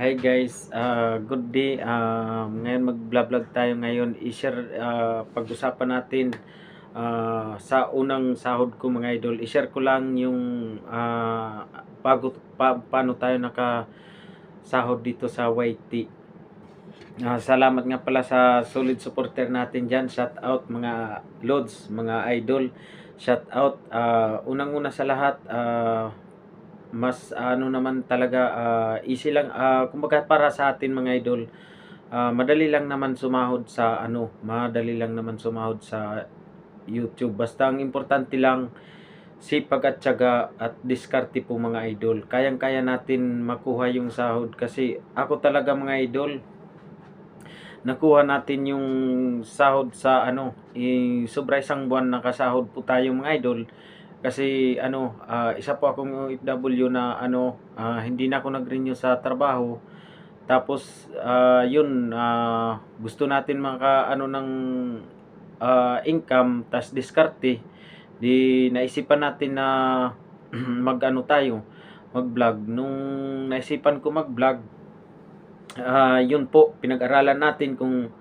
Hi guys, uh, good day. Um, ngayon mag-vlog tayo ngayon. I-share, uh, pag-usapan natin uh, sa unang sahod ko mga idol. I-share ko lang yung uh, bago, pa, paano tayo naka sahod dito sa YT. Uh, salamat nga pala sa solid supporter natin dyan. Shout out mga lods, mga idol. Shout out. Uh, unang-una sa lahat, uh, mas ano naman talaga uh, easy lang. Uh, kumbaga para sa atin mga idol uh, madali lang naman sumahod sa ano madali lang naman sumahod sa YouTube. Basta ang importante lang sipag at tiyaga at diskarte po mga idol. Kayang-kaya natin makuha yung sahod kasi ako talaga mga idol nakuha natin yung sahod sa ano eh, sobra isang buwan nakasahod po tayo mga idol kasi ano, uh, isa po akong OFW na ano, uh, hindi na ako nag-renew sa trabaho. Tapos uh, yun, uh, gusto natin maka ano ng uh, income tas diskarte. Di naisipan natin na mag-ano tayo, mag-vlog. Nung naisipan ko mag-vlog, uh, yun po, pinag-aralan natin kung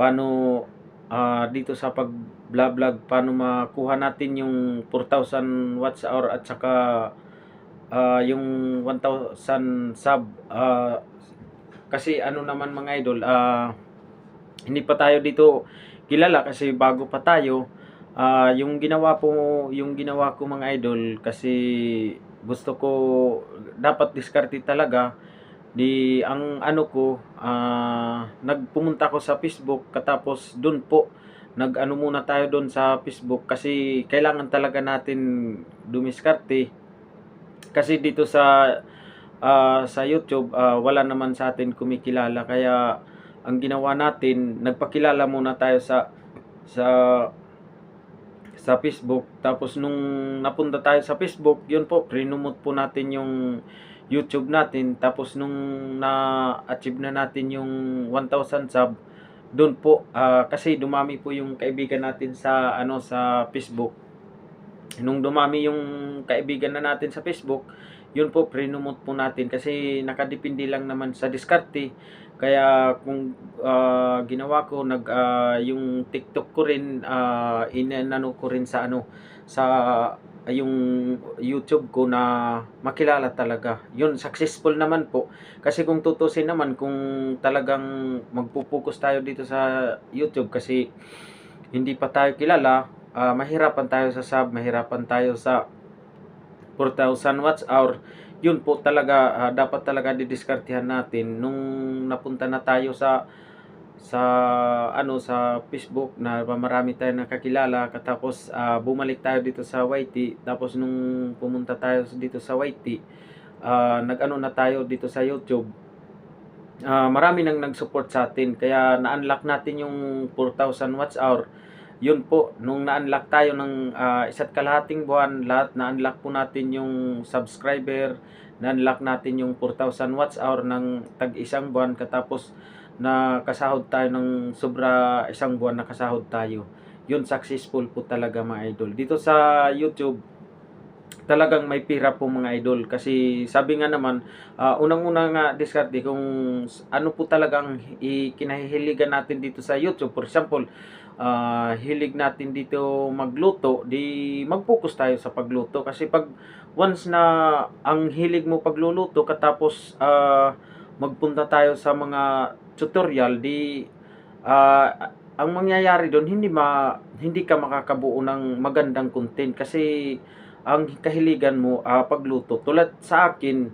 paano uh, dito sa pag vlog paano makuha natin yung 4,000 watts hour at saka uh, yung 1,000 sub. Uh, kasi ano naman mga idol uh, hindi pa tayo dito kilala kasi bago pa tayo. Uh, yung ginawa po yung ginawa ko mga idol kasi gusto ko dapat diskarte talaga di ang ano ko uh, nagpumunta ko sa Facebook katapos doon po nag-ano muna tayo doon sa Facebook kasi kailangan talaga natin dumiskarte. Kasi dito sa uh, sa YouTube uh, wala naman sa atin kumikilala kaya ang ginawa natin nagpakilala muna tayo sa sa sa Facebook tapos nung napunta tayo sa Facebook yun po prinumot po natin yung YouTube natin tapos nung na-achieve na natin yung 1,000 sub doon po uh, kasi dumami po yung kaibigan natin sa ano sa Facebook. Nung dumami yung kaibigan na natin sa Facebook, yun po prinumot po natin kasi nakadepende lang naman sa diskarte. Kaya kung uh, ginawa ko nag uh, yung TikTok ko rin uh, inano ko rin sa ano sa yung YouTube ko na makilala talaga. Yun, successful naman po. Kasi kung tutusin naman, kung talagang magpupokus tayo dito sa YouTube kasi hindi pa tayo kilala, uh, mahirapan tayo sa sub, mahirapan tayo sa 4,000 watts hour. Yun po talaga, uh, dapat talaga didiskartihan natin nung napunta na tayo sa sa ano sa Facebook na marami tayong nakakilala. Katapos uh, bumalik tayo dito sa YT tapos nung pumunta tayo dito sa YT uh, nag-ano na tayo dito sa YouTube. Uh, marami nang nag-support sa atin. Kaya na-unlock natin yung 4,000 watts hour. Yun po nung na-unlock tayo ng uh, isa't kalahating buwan lahat na-unlock po natin yung subscriber. Na-unlock natin yung 4,000 watts hour ng tag isang buwan. Katapos na kasahod tayo ng sobra isang buwan na kasahod tayo. Yun, successful po talaga mga idol. Dito sa YouTube, talagang may pira po mga idol. Kasi sabi nga naman, uh, unang-una nga diskarte kung ano po talagang ikinahihiligan natin dito sa YouTube. For example, uh, hilig natin dito magluto, di mag-focus tayo sa pagluto. Kasi pag once na ang hilig mo pagluluto, katapos uh, magpunta tayo sa mga tutorial di uh, ang mangyayari doon hindi ma hindi ka makakabuo ng magandang content kasi ang kahiligan mo uh, pagluto. Tulad sa akin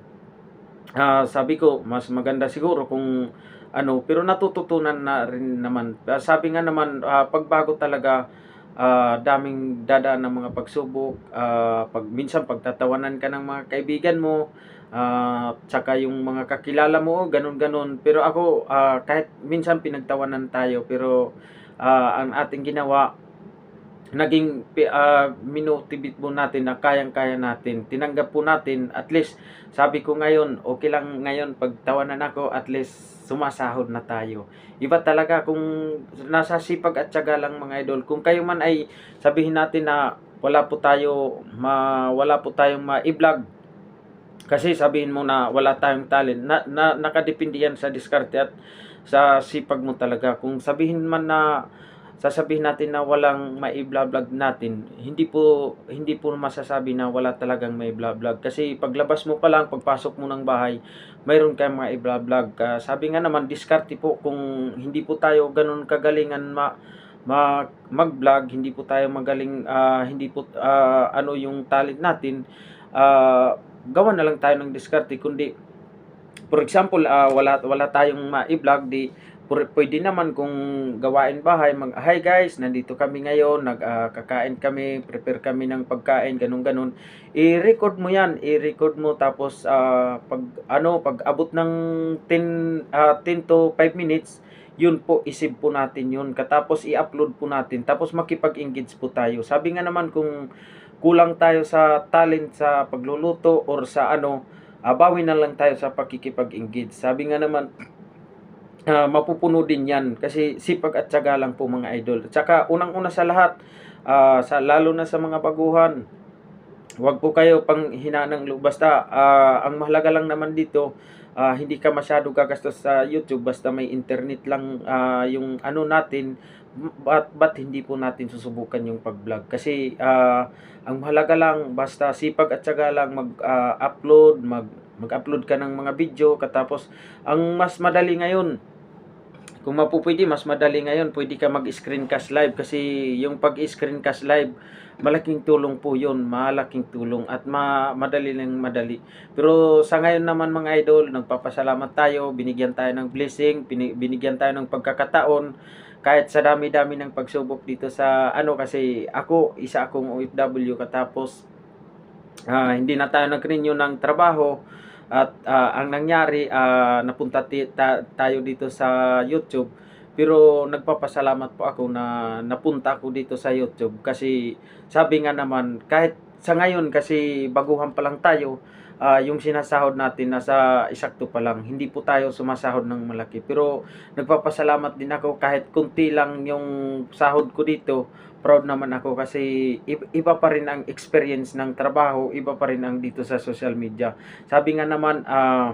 uh, sabi ko mas maganda siguro kung ano pero natututunan na rin naman. Uh, sabi nga naman uh, pagbago talaga uh, daming dadaan ng mga pagsubok uh, pag minsan pagtatawanan ka ng mga kaibigan mo uh, tsaka yung mga kakilala mo, ganun-ganun. Pero ako, uh, kahit minsan pinagtawanan tayo, pero uh, ang ating ginawa, naging uh, minutibit po natin na kayang-kaya natin. Tinanggap po natin, at least, sabi ko ngayon, okay lang ngayon, pagtawanan ako, at least, sumasahod na tayo. Iba talaga kung nasa sipag at syaga lang mga idol. Kung kayo man ay sabihin natin na wala po tayo, ma, wala po tayong ma-vlog Kasi sabihin mo na wala tayong talent, na, na nakadepende yan sa diskarte at sa sipag mo talaga. Kung sabihin man na sasabihin natin na walang mai-vlog natin, hindi po hindi po masasabi na wala talagang may vlog kasi paglabas mo pa lang, pagpasok mo ng bahay, mayroon kayong mga i-vlog. Ah, sabi nga naman, diskarte po kung hindi po tayo ganun kagalingan ma, ma mag-vlog, hindi po tayo magaling ah, hindi po ah, ano yung talent natin, ah, gawan na lang tayo ng diskarte kundi for example, ah, wala wala tayong ma-vlog di pwede naman kung gawain bahay mag hi guys nandito kami ngayon nagkakain kami prepare kami ng pagkain ganun ganun i-record mo yan i-record mo tapos ah, pag ano pag abot ng 10 ah, 10 to 5 minutes yun po isip po natin yun. Katapos i-upload po natin. Tapos makipag-engage po tayo. Sabi nga naman kung kulang tayo sa talent sa pagluluto or sa ano abawi na lang tayo sa pakikipag-engage sabi nga naman ah, mapupuno din yan kasi sipag at tiyaga lang po mga idol. At saka unang-una sa lahat, ah, sa lalo na sa mga baguhan, Huwag po kayo pang hinanang loob. Basta, ah, ang mahalaga lang naman dito, ah, hindi ka masyado gagastos sa YouTube. Basta may internet lang ah, yung ano natin. Ba't, ba't hindi po natin susubukan yung pag-vlog? Kasi, ah, ang mahalaga lang, basta sipag at syaga lang mag-upload, mag, mag-upload ka ng mga video. Katapos, ang mas madali ngayon, kung mapupwede, mas madali ngayon, pwede ka mag-screencast live kasi yung pag-screencast live, malaking tulong po yun, malaking tulong at ma madali lang madali. Pero sa ngayon naman mga idol, nagpapasalamat tayo, binigyan tayo ng blessing, bini- binigyan tayo ng pagkakataon, kahit sa dami-dami ng pagsubok dito sa ano kasi ako, isa akong OFW katapos ah, hindi na tayo nag-renew ng trabaho at ah, ang nangyari ah, napunta tayo dito sa YouTube pero nagpapasalamat po ako na napunta ako dito sa YouTube kasi sabi nga naman kahit sa ngayon kasi baguhan pa lang tayo ah, yung sinasahod natin nasa isakto pa lang hindi po tayo sumasahod ng malaki pero nagpapasalamat din ako kahit kunti lang yung sahod ko dito proud naman ako kasi iba pa rin ang experience ng trabaho, iba pa rin ang dito sa social media. Sabi nga naman, ah,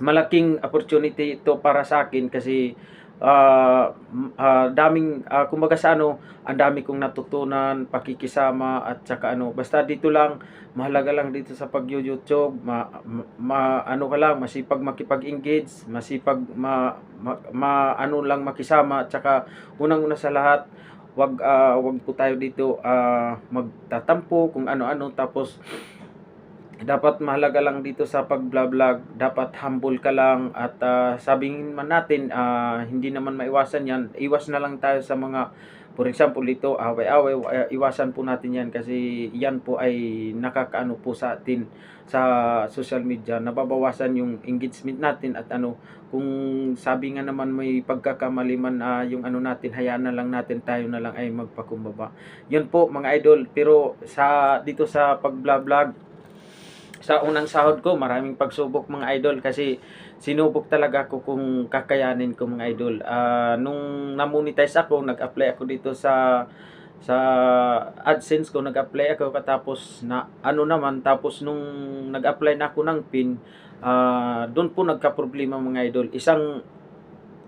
malaking opportunity ito para sa akin kasi m- ah, daming, ah, kumbaga sa ano, ang dami kong natutunan, pakikisama at saka ano, basta dito lang, mahalaga lang dito sa pag-YouTube, ma, ma, ma- ano ka lang, masipag makipag-engage, masipag ma, ma, ma- ano lang makisama at saka unang-una sa lahat, wag ah, wag po tayo dito ah, magtatampo kung ano-ano tapos dapat mahalaga lang dito sa pag-vlog dapat humble ka lang at ah, sabihin man natin ah, hindi naman maiwasan yan. Iwas na lang tayo sa mga for example dito away-away ah, iwasan po natin yan kasi yan po ay nakakaano po sa atin sa social media. Nababawasan yung engagement natin at ano kung sabi nga naman may pagkakamali man ah, yung ano natin hayaan na lang natin tayo na lang ay magpakumbaba. Yun po mga idol. Pero sa dito sa pag-vlog sa unang sahod ko, maraming pagsubok mga idol kasi sinubok talaga ako kung kakayanin ko mga idol. Ah, nung na-monetize ako, nag-apply ako dito sa sa AdSense ko, nag-apply ako katapos na ano naman, tapos nung nag-apply na ako ng PIN, ah, doon po nagka-problema mga idol. Isang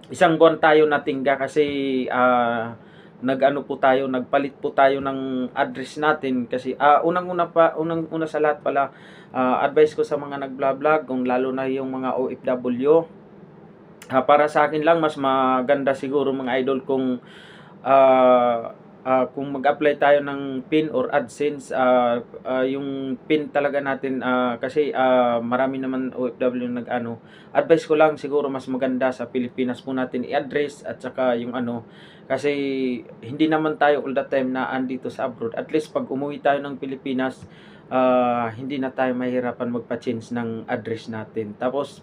isang buwan tayo natingga kasi ah, nag-ano po tayo, nagpalit po tayo ng address natin kasi ah, unang-una pa, unang-una sa lahat pala ah, advice ko sa mga nag-vlog kung lalo na yung mga OFW ah, para sa akin lang mas maganda siguro mga idol kung ah, ah, kung mag-apply tayo ng PIN or AdSense ah, ah, yung PIN talaga natin ah, kasi ah, marami naman OFW nag ano advice ko lang siguro mas maganda sa Pilipinas po natin i-address at saka yung ano kasi hindi naman tayo all the time na andito sa abroad. At least pag umuwi tayo ng Pilipinas ah, hindi na tayo mahirapan magpa-change ng address natin. Tapos,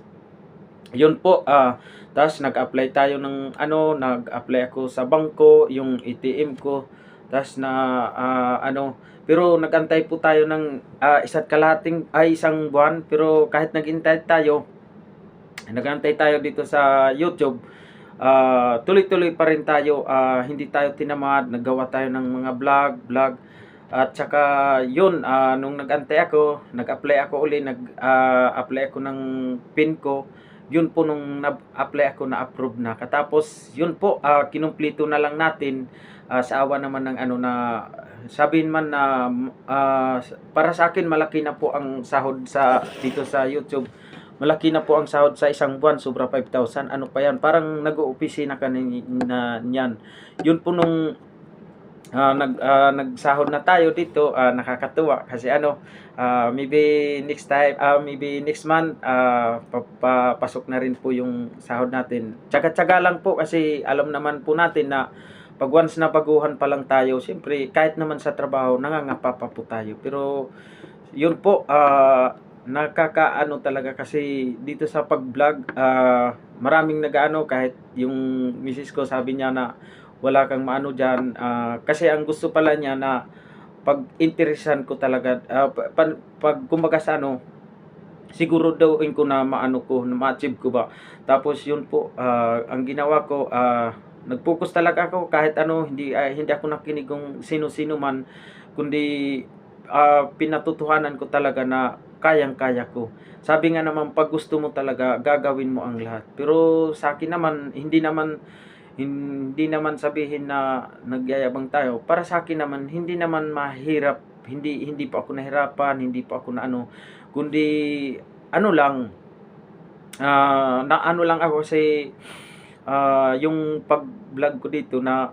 yun po, ah, tapos nag-apply tayo ng ano, nag-apply ako sa bangko, yung ATM ko, tapos na ah, ano, pero nagantay po tayo ng ah, isa't kalahating, ay isang buwan, pero kahit nag-intay tayo, nagantay tayo dito sa YouTube, ah, tuloy-tuloy pa rin tayo, ah, hindi tayo tinamad, naggawa tayo ng mga vlog, vlog, At saka yun, ah, nung nag-antay ako, nag-apply ako uli, nag-apply ako ng PIN ko. Yun po nung nag-apply ako na approve na. Katapos yun po, ah, kinumplito na lang natin ah, sa awa naman ng ano na sabihin man na ah, para sa akin malaki na po ang sahod sa dito sa YouTube. Malaki na po ang sahod sa isang buwan, sobra 5,000. Ano pa yan? Parang nag-oopisina ka ni- na niyan. Yun po nung ah, nag ah, nagsahod na tayo dito, ah, nakakatuwa kasi ano, ah, maybe next time, ah, maybe next month ah, papasok na rin po yung sahod natin. Tsaga-tsaga lang po kasi alam naman po natin na pag once na baguhan pa lang tayo, siyempre kahit naman sa trabaho nangangapa pa po tayo. Pero yun po ah, nakakaano talaga kasi dito sa pag-vlog ah, maraming nagaano kahit yung misis ko sabi niya na wala kang maano diyan kasi ang gusto pala niya na pag interesan ko talaga pan- pag kumbaga sa ano siguro daw ko na maano ko na ma-achieve ko ba. Tapos yun po ah, ang ginawa ko ah, nag-focus talaga ako kahit ano hindi ah, hindi ako nakinig kung sino-sino man kundi ah, pinatutuhanan ko talaga na kayang-kaya ko. Sabi nga naman pag gusto mo talaga gagawin mo ang lahat. Pero sa akin naman hindi naman hindi naman sabihin na nagyayabang tayo. Para sa akin naman hindi naman mahirap, hindi hindi pa ako nahirapan, hindi pa ako na ano, kundi ano lang ah, na ano lang ako kasi ah, yung pag-vlog ko dito na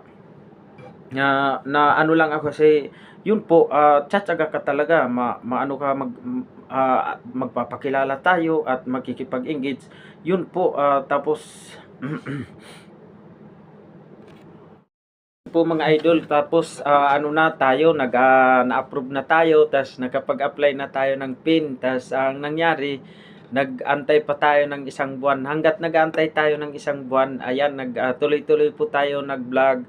na, na ano lang ako kasi yun po ah, tsatsaga ka talaga ma, maano ka mag ah, magpapakilala tayo at magkikipag-engage yun po ah, tapos po mga idol tapos ah, ano na tayo nag ah, na-approve na tayo tas nakapag-apply na tayo ng PIN tas ang nangyari nag-antay pa tayo ng isang buwan. Hanggat nag-antay tayo ng isang buwan ayan nag ah, tuloy-tuloy po tayo nag-vlog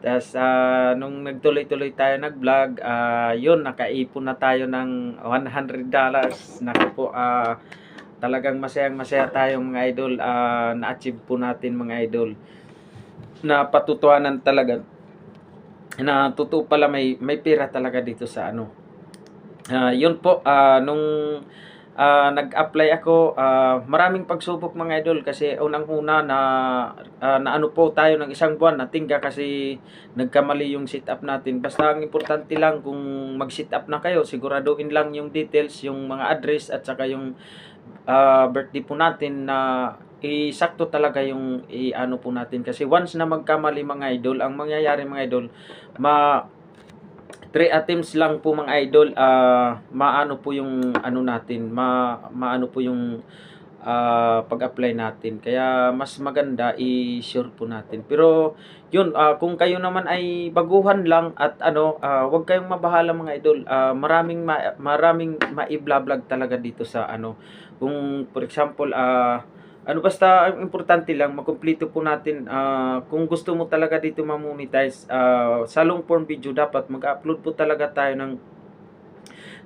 tas ah, nung nagtuloy-tuloy tayo nag-vlog ah, yun nakaipon na tayo ng 100 dollars. Naku po ah, talagang masayang masaya tayo mga idol ah, na-achieve po natin mga idol. Na patutuhanan talaga. Na totoo pala may may pera talaga dito sa ano. Ah, yun po ah, nung ah, nag-apply ako, ah, maraming pagsubok mga idol kasi unang-una na ah, na ano po tayo ng isang buwan natingga kasi nagkamali yung setup natin. Basta ang importante lang kung mag-setup na kayo, siguraduhin lang yung details, yung mga address at saka yung ah, birthday po natin na isakto talaga yung i-ano po natin kasi once na magkamali mga idol ang mangyayari mga idol ma three attempts lang po mga idol. Ah maano po yung ano natin ma maano po yung ah, pag-apply natin. Kaya mas maganda i-sure po natin. Pero yun ah, kung kayo naman ay baguhan lang at ano ah, wag kayong mabahala mga idol. Ah, maraming ma- maraming mai-vlog talaga dito sa ano. Kung for example ah ano basta ang importante lang makumpleto po natin ah, kung gusto mo talaga dito ma-monetize ah, sa long form video dapat mag-upload po talaga tayo ng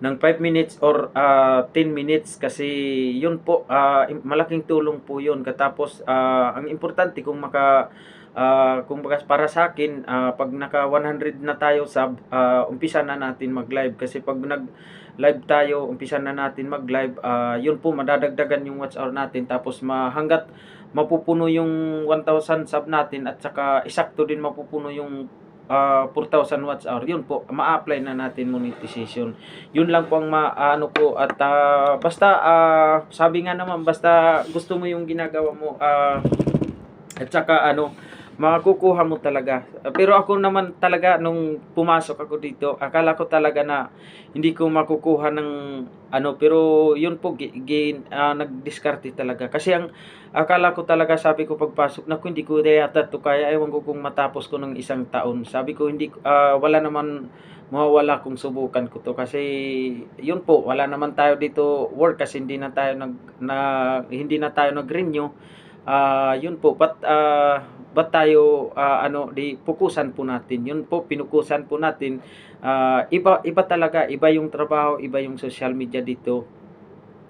ng 5 minutes or ah, 10 minutes kasi yun po im- malaking tulong po yun. Katapos ah, ang importante kung maka ah, kung bagas para sa akin ah, pag naka 100 na tayo sub ah, umpisa na natin mag-live. Kasi pag nag live tayo umpisa na natin mag-live ah, yun po madadagdagan yung watch hour natin. Tapos hanggat mapupuno yung 1,000 sub natin at saka isakto din mapupuno yung ah, 4,000 watch hour yun po ma-apply na natin monetization. Yun lang po ang maano ko at ah, basta ah, sabi nga naman basta gusto mo yung ginagawa mo ah, at saka ano makukuha mo talaga. Pero ako naman talaga nung pumasok ako dito akala ko talaga na hindi ko makukuha ng ano pero yun po gi- ah, nagdiskarte talaga. Kasi ang akala ko talaga sabi ko pagpasok na hindi ko yata to kaya ewan ko kung matapos ko ng isang taon. Sabi ko hindi ah, wala naman mawawala kung subukan ko to. Kasi yun po wala naman tayo dito work kasi hindi na tayo nag na hindi na tayo nag-renew. Ah yun po. But ah ba't tayo ah, ano di pukusan po natin? Yun po pinukusan po natin. Ah, iba iba talaga. Iba yung trabaho iba yung social media dito.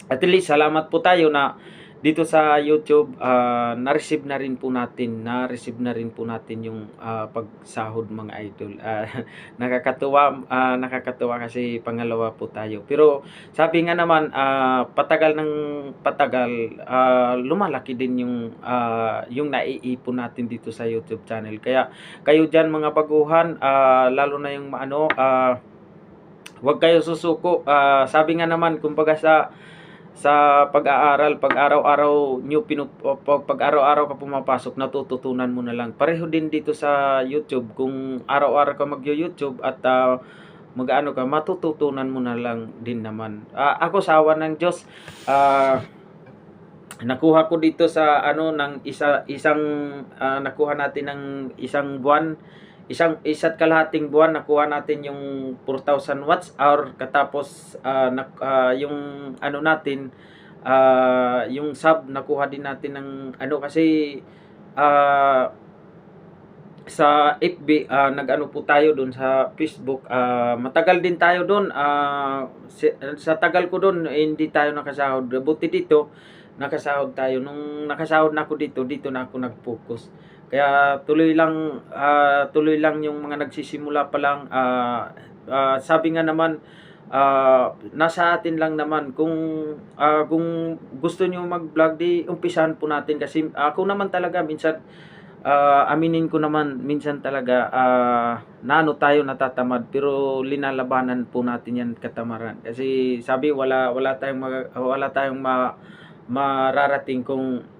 At least salamat po tayo na dito sa YouTube, ah, na-receive na rin po natin, na-receive na rin po natin yung ah, pagsahod mga idol. Ah, nakakatuwa, ah, nakakatuwa kasi pangalawa po tayo. Pero sabi nga naman, ah, patagal ng patagal, ah, lumalaki din yung ah, yung naiipon natin dito sa YouTube channel. Kaya kayo diyan mga baguhan, ah, lalo na yung ano, ah, Huwag kayo susuko. Ah, sabi nga naman, kumbaga sa sa pag-aaral, pag araw-araw nyo pinup, pag, araw-araw ka pumapasok, natututunan mo na lang. Pareho din dito sa YouTube. Kung araw-araw ka mag-YouTube at ah, mag-ano ka, matututunan mo na lang din naman. Ah, ako sa ng Diyos, ah, nakuha ko dito sa ano ng isa isang ah, nakuha natin ng isang buwan isang isa't kalahating buwan nakuha natin yung 4,000 watts hour. Katapos ah, nak, ah, yung ano natin ah, yung sub nakuha din natin ng ano kasi ah, sa FB ah, nag-ano po tayo doon sa Facebook. Ah, matagal din tayo doon si- sa tagal ko doon eh, hindi tayo nakasahod. Buti dito nakasahod tayo. Nung nakasahod na ako dito dito na ako nag-focus kaya tuloy lang ah, tuloy lang yung mga nagsisimula pa lang. Ah, ah, sabi nga naman ah, nasa atin lang naman kung ah, kung gusto niyo mag-vlog di umpisahan po natin kasi ako naman talaga minsan ah, aminin ko naman minsan talaga ah, naano tayo natatamad pero linalabanan po natin yan katamaran. Kasi sabi wala wala tayong mag- wala tayong ma, mararating kung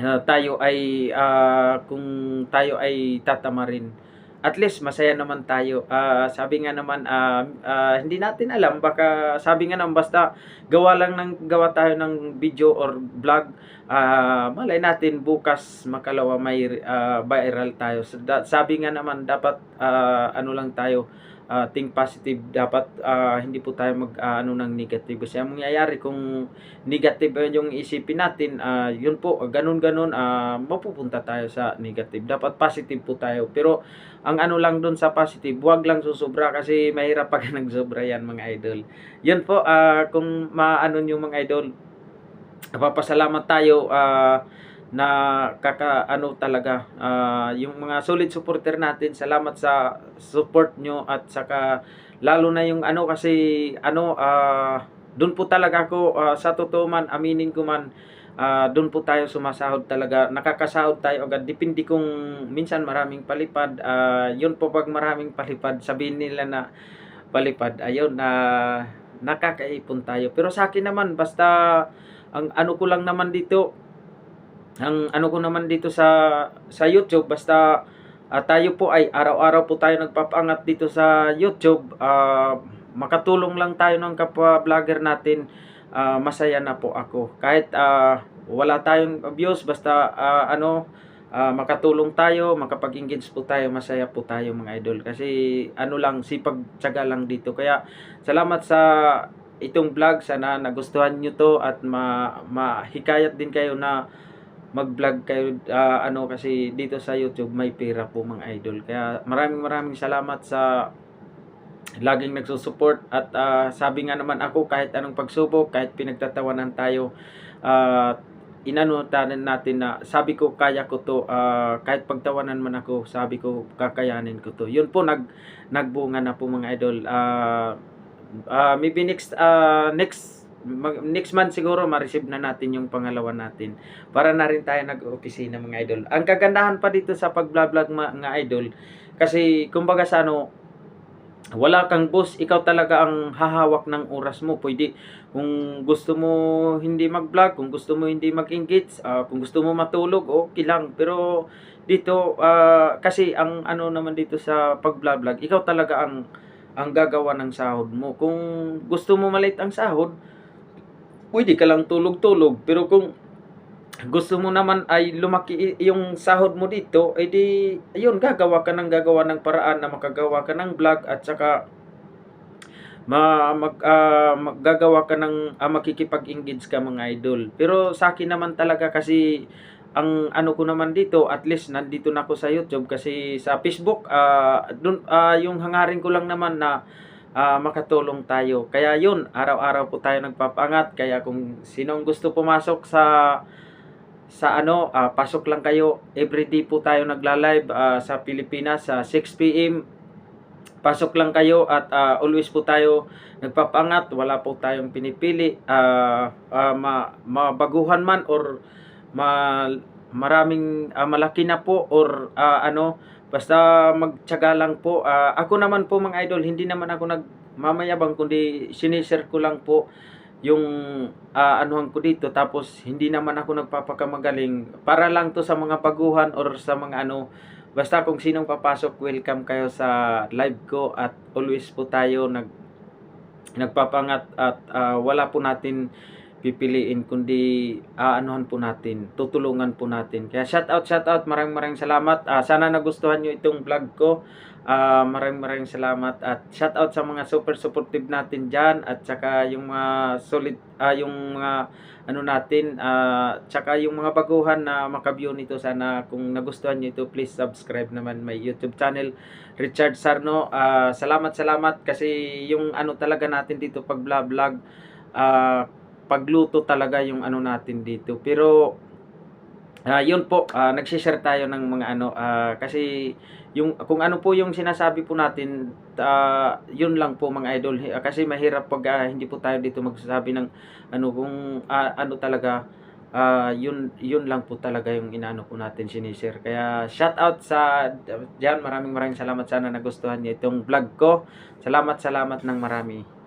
ah, tayo ay ah, kung tayo ay tatamarin at least masaya naman tayo. Ah, sabi nga naman ah, ah, hindi natin alam. Baka sabi nga naman basta gawa lang ng gawa tayo ng video or vlog ah, malay natin bukas makalawa may ah, viral tayo. Sabi nga naman dapat ah, ano lang tayo ah, think positive dapat ah, hindi po tayo mag ah, ano ng negative. Kasi ang mangyayari kung negative yung isipin natin ah, yun po ganun ganun ah, mapupunta tayo sa negative. Dapat positive po tayo. Pero ang ano lang dun sa positive wag lang susobra kasi mahirap pag nagsobra yan mga idol. Yun po ah, kung maano nyo mga idol napapasalamat tayo ah, na kaka ano talaga ah, yung mga solid supporter natin salamat sa support nyo at saka lalo na yung ano kasi ano ah, doon po talaga ako ah, sa totoo man aminin ko man ah, doon po tayo sumasahod talaga. Nakakasahod tayo agad. Depende kung minsan maraming palipad ah, yun po pag maraming palipad sabihin nila na palipad. Ayun na nakakaipon tayo. Pero sa akin naman basta ang ano ko lang naman dito ang ano ko naman dito sa sa YouTube basta ah, tayo po ay araw-araw po tayo nagpapangat dito sa YouTube. Ah, makatulong lang tayo ng kapwa vlogger natin. Ah, masaya na po ako. Kahit ah, wala tayong views basta ah, ano ah, makatulong tayo makapag-engage po tayo masaya po tayo mga idol. Kasi ano lang sipag tiyaga lang dito. Kaya salamat sa itong vlog. Sana nagustuhan nyo to at ma mahikayat din kayo na mag-vlog kayo ah, ano kasi dito sa YouTube may pera po mga idol. Kaya maraming maraming salamat sa laging nagsusupport. At ah, sabi nga naman ako kahit anong pagsubok, kahit pinagtatawanan tayo ah, inano tanan natin na sabi ko kaya ko to ah, kahit pagtawanan man ako sabi ko kakayanin ko to. Yun po nag nagbunga na po mga idol. Ah, ah, maybe next ah, next mag- next month siguro ma-receive na natin yung pangalawa natin para na rin tayo nag-opisina mga idol. Ang kagandahan pa dito sa pag-vlog mga idol kasi kumbaga sa ano wala kang boss, ikaw talaga ang hahawak ng oras mo. Pwede kung gusto mo hindi mag-vlog, kung gusto mo hindi mag-engage, ah, kung gusto mo matulog, okay lang. Pero dito ah, kasi ang ano naman dito sa pag-vlog, ikaw talaga ang ang gagawa ng sahod mo. Kung gusto mo maliit ang sahod, pwede ka lang tulog-tulog. Pero kung gusto mo naman ay lumaki yung sahod mo dito, ay di, ayun, gagawa ka ng gagawa ng paraan na makagawa ka ng vlog at saka ma mag, ah, maggagawa ka ng ah, makikipag-engage ka mga idol. Pero sa akin naman talaga kasi ang ano ko naman dito, at least nandito na ako sa YouTube kasi sa Facebook, ah dun, ah, yung hangarin ko lang naman na ah, makatulong tayo. Kaya yun, araw-araw po tayo nagpapangat. Kaya kung sinong gusto pumasok sa sa ano, ah, pasok lang kayo. Everyday po tayo nagla-live ah, sa Pilipinas sa 6 PM. Pasok lang kayo at ah, always po tayo nagpapangat. Wala po tayong pinipili. ah, ah, ma, mabaguhan man or ma, maraming ah, malaki na po or ah, ano, basta magtiyaga lang po. Ah, ako naman po mga idol, hindi naman ako nagmamayabang kundi sinishare ko lang po yung ah, anuhan ko dito tapos hindi naman ako nagpapakamagaling para lang to sa mga baguhan or sa mga ano basta kung sinong papasok welcome kayo sa live ko at always po tayo nag nagpapangat at ah, wala po natin pipiliin kundi aanuhan po natin tutulungan po natin. Kaya shout out shout out. Maraming maraming salamat. Ah, sana nagustuhan nyo itong vlog ko. Ah, maraming maraming salamat. At shout out sa mga super supportive natin diyan at saka yung mga solid ah, yung mga ano natin ah, tsaka yung mga baguhan na makabview nito. Sana kung nagustuhan niyo ito please subscribe naman my YouTube channel Richard Sarno. Ah, salamat salamat. Kasi yung ano talaga natin dito pag vlog ah, pagluto talaga yung ano natin dito pero Ah, yun po, ah, nagsi-share tayo ng mga ano ah, kasi yung kung ano po yung sinasabi po natin, ah, yun lang po mga idol. Hi- Kasi mahirap pag ah, hindi po tayo dito magsasabi ng ano kung ah, ano talaga ah, yun yun lang po talaga yung inaano po natin sinishare. Kaya shout out sa diyan, maraming maraming salamat sana nagustuhan niyo itong vlog ko. Salamat salamat ng marami.